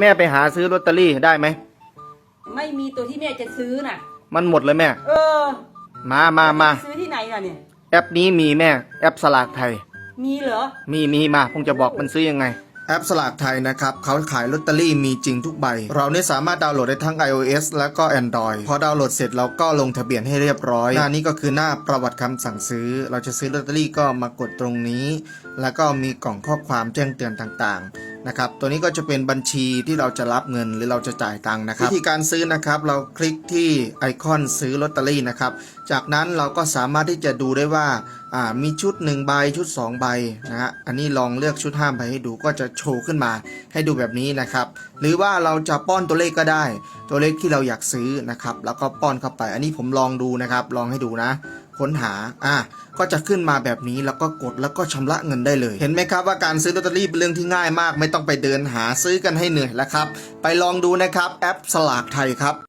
แม่ไปหาซื้อลอตเตอรี่ได้ไหม ไม่มีตัวที่แม่จะซื้อน่ะ มันหมดเลยแม่ เออ มามามาซื้อที่ไหนล่ะเนี่ย แอปนี้มีแม่ แอปสลากไทย มีเหรอ มีมีมาผมจะบอกมันซื้อยังไง แอปสลากไทยนะครับเขาขายลอตเตอรี่มีจริงทุกใบ เราเนี่ยสามารถดาวน์โหลดได้ทั้ง iOS แล้วก็ Android พอดาวน์โหลดเสร็จเราก็ลงทะเบียนให้เรียบร้อย หน้านี้ก็คือหน้าประวัติคำสั่งซื้อ เราจะซื้อลอตเตอรี่ก็มากดตรงนี้ แล้วก็มีกล่องข้อความแจ้งเตือนต่างๆ นะครับ ตัวนี้ก็จะเป็นบัญชีที่เราจะรับเงินหรือเราจะจ่ายตังค์นะครับ วิธีการซื้อนะครับ เราคลิกที่ไอคอนซื้อลอตเตอรี่นะครับ จากนั้นเราก็สามารถที่จะดูได้ว่าามีชุด1ใบชุด 2 ใบนะฮะ อันนี้ลองเลือกชุด5ใบให้ดูก็จะโชว์ขึ้นมาให้ดูแบบนี้นะครับ หรือว่าเราจะป้อนตัวเลขก็ได้ ตัวเลขที่เราอยากซื้อนะครับ แล้วก็ป้อนเข้าไป อันนี้ผมลองดูนะครับ ลองให้ดูนะ ค้นหา อะ ก็จะขึ้นมาแบบนี้แล้วก็กดแล้วก็ชำระเงินได้เลย เห็นไหมครับว่าการซื้อลอตเตอรี่เป็นเรื่องที่ง่ายมาก ไม่ต้องไปเดินหาซื้อกันให้เหนื่อยแล้วครับ ไปลองดูนะครับแอปสลากไทยครับ